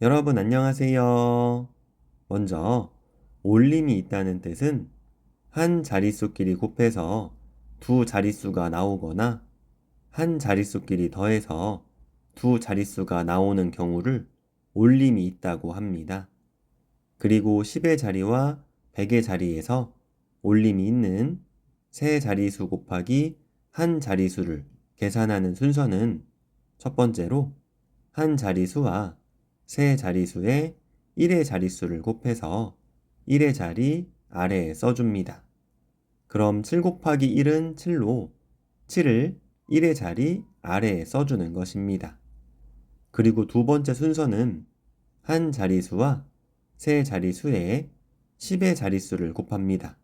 여러분 안녕하세요. 먼저 올림이 있다는 뜻은 한 자릿수끼리 곱해서 두 자릿수가 나오거나 한 자릿수끼리 더해서 두 자릿수가 나오는 경우를 올림이 있다고 합니다. 그리고 10의 자리와 100의 자리에서 올림이 있는 세 자리수 곱하기 한 자리수를 계산하는 순서는 첫 번째로 한 자리수와 세 자리수의 1의 자릿수를 곱해서 1의 자리 아래에 써줍니다. 그럼 7 곱하기 1은 7로 7을 1의 자리 아래에 써주는 것입니다. 그리고 두 번째 순서는 한 자리수와 세 자리수의 10의 자릿수를 곱합니다.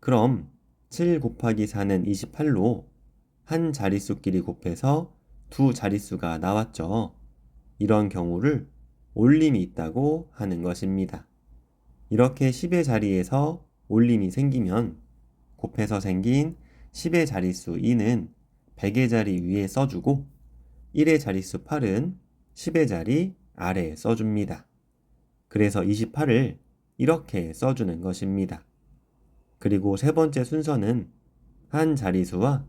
그럼 7 곱하기 4는 28로 한 자릿수끼리 곱해서 두 자릿수가 나왔죠. 이런 경우를 올림이 있다고 하는 것입니다. 이렇게 10의 자리에서 올림이 생기면 곱해서 생긴 10의 자릿수 2는 100의 자리 위에 써주고 1의 자릿수 8은 10의 자리 아래에 써줍니다. 그래서 28을 이렇게 써주는 것입니다. 그리고 세 번째 순서는 한 자리수와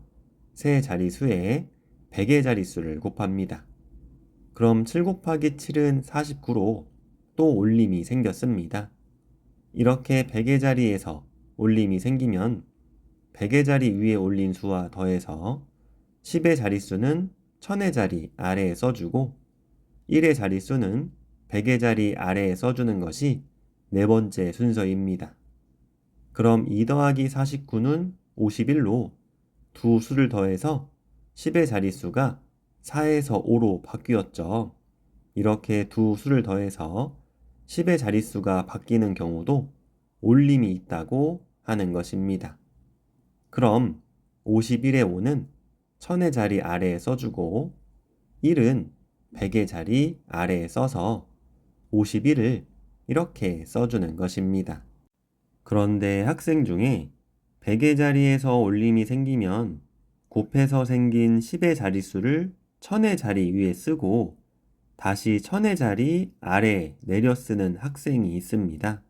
세 자리수의 100의 자릿수를 곱합니다. 그럼 7 곱하기 7은 49로 또 올림이 생겼습니다. 이렇게 100의 자리에서 올림이 생기면 100의 자리 위에 올린 수와 더해서 10의 자릿수는 1000의 자리 아래에 써주고 1의 자릿수는 100의 자리 아래에 써주는 것이 네 번째 순서입니다. 그럼 2 더하기 49는 51로 두 수를 더해서 10의 자릿수가 4에서 5로 바뀌었죠. 이렇게 두 수를 더해서 10의 자릿수가 바뀌는 경우도 올림이 있다고 하는 것입니다. 그럼 51의 5는 1000의 자리 아래에 써주고 1은 100의 자리 아래에 써서 51을 이렇게 써주는 것입니다. 그런데 학생 중에 100의 자리에서 올림이 생기면 곱해서 생긴 10의 자릿수를 1000의 자리 위에 쓰고 다시 1000의 자리 아래에 내려 쓰는 학생이 있습니다.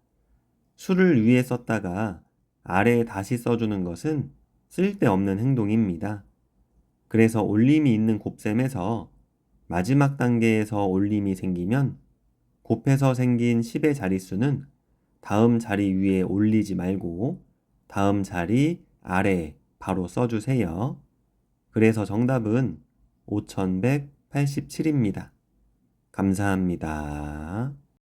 수를 위에 썼다가 아래에 다시 써주는 것은 쓸데없는 행동입니다. 그래서 올림이 있는 곱셈에서 마지막 단계에서 올림이 생기면 곱해서 생긴 10의 자릿수는 다음 자리 위에 올리지 말고 다음 자리 아래에 바로 써주세요. 그래서 정답은 5187입니다. 감사합니다.